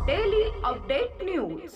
Update news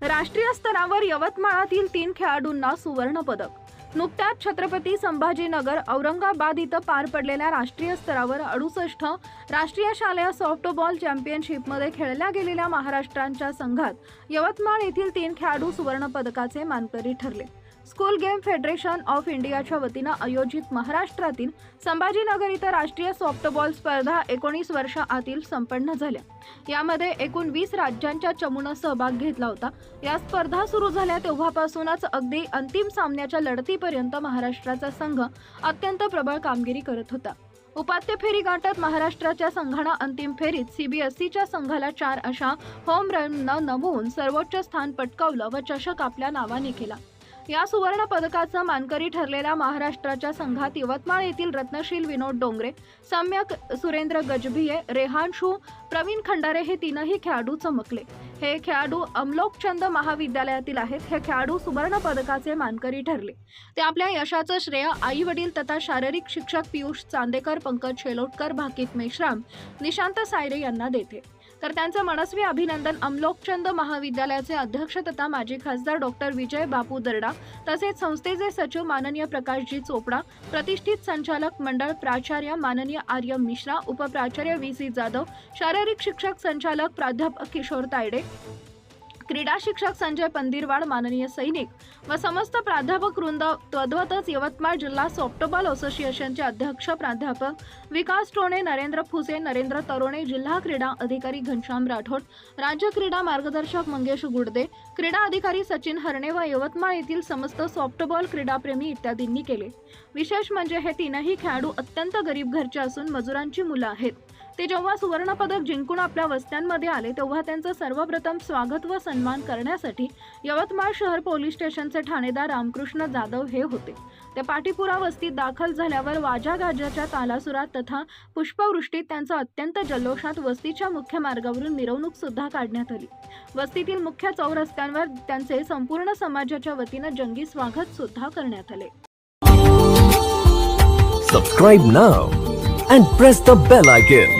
राष्ट्रीय स्तरावर यवतमाळातील तीन खेळाडूंना सुवर्ण पदक. नुकत्याच छत्रपती संभाजीनगर औरंगाबाद इथं पार पडलेल्या राष्ट्रीय स्तरावर अडुसष्ट राष्ट्रीय शालेय सॉफ्टबॉल चॅम्पियनशिपमध्ये खेळल्या गेलेल्या महाराष्ट्रांच्या संघात यवतमाळ येथील तीन खेळाडू सुवर्ण पदकाचे मानकरी ठरले. स्कूल गेम फेडरेशन ऑफ इंडियाच्या वतीनं आयोजित महाराष्ट्रातील संभाजीनगर इथं राष्ट्रीय सॉफ्टबॉल स्पर्धा एकोणीस वर्ष आतील संपन्न झाल्या. यामध्ये एकूण वीस राज्यांच्या चमूनं सहभाग घेतला होता. या स्पर्धा सुरू झाल्या तेव्हापासूनच अगदी अंतिम सामन्याच्या लढतीपर्यंत महाराष्ट्राचा संघ अत्यंत प्रबळ कामगिरी करत होता. उपात्य फेरी गाठत महाराष्ट्राच्या संघानं अंतिम फेरीत सीबीएसईच्या संघाला चार अशा होम रन नमवून सर्वोच्च स्थान पटकावलं व चषक आपल्या नावाने केला. या सुवर्ण पदकाचा मानकरी ठरलेल्या महाराष्ट्राच्या संघात यवतमाळ येथील रत्नशील विनोद डोंगरे सम्यक सुरेंद्र गजभिये रेहांशू प्रवीण खंडारे हे तीनही खेळाडू चमकले. हे खेळाडू अमलोकचंद महाविद्यालयातील आहेत. हे खेळाडू सुवर्ण पदकाचे मानकरी ठरले. ते आपल्या यशाचं श्रेय आई वडील तथा शारीरिक शिक्षक पियुष चांदेकर पंकज शेलोटकर भाकित मेश्राम निशांत सायरे यांना देते. तर त्यांचं मनस्वी अभिनंदन अमलोकचंद महाविद्यालयाचे अध्यक्ष तथा माजी खासदार डॉक्टर विजय बापू दर्डा तसेच संस्थेचे सचिव माननीय प्रकाशजी चोपडा प्रतिष्ठित संचालक मंडळ प्राचार्य माननीय आर्य मिश्रा उपप्राचार्य व्ही सी जाधव शारीरिक शिक्षक संचालक प्राध्यापक किशोर तायडे क्रीडा शिक्षक संजय पंदिरवाड माननीय सैनिक व समस्त प्राध्यापक वृंद तद्वतच यवतमाळ जिल्हा सॉफ्टबॉल असोसिएशनचे अध्यक्ष प्राध्यापक विकास टोणे नरेंद्र फुसे नरेंद्र तरोणे जिल्हा क्रीडा अधिकारी घनश्याम राठोड राज्य क्रीडा मार्गदर्शक मंगेश गुडदे क्रीडा अधिकारी सचिन हरणे व यवतमाळ येथील समस्त सॉफ्टबॉल क्रीडाप्रेमी इत्यादींनी केले. विशेष म्हणजे हे तीनही खेळाडू अत्यंत गरीब घरचे असून मजुरांची मुलं आहेत. ते जेव्हा सुवर्णपदक जिंकून आपल्या वस्त्यांमध्ये आले तेव्हा त्यांचं सर्वप्रथम स्वागत व सन्मान करण्यासाठी यवतमाळ शहर पोलीस स्टेशनचे ठाणेदार रामकृष्ण जाधव हे होते. ते पाटीपुरा वस्तीत दाखल झाल्यावर वाजा गाजाच्या तालासुरात तथा पुष्पवृष्टीत त्यांचा अत्यंत जल्लोषात वस्तीच्या मुख्य मार्गावरून मिरवणूक सुद्धा काढण्यात आली. वस्तीतील मुख्य चौरस्त्यांवर त्यांचे संपूर्ण समाजाच्या वतीनं जंगी स्वागत सुद्धा करण्यात आले. Subscribe now and press the bell icon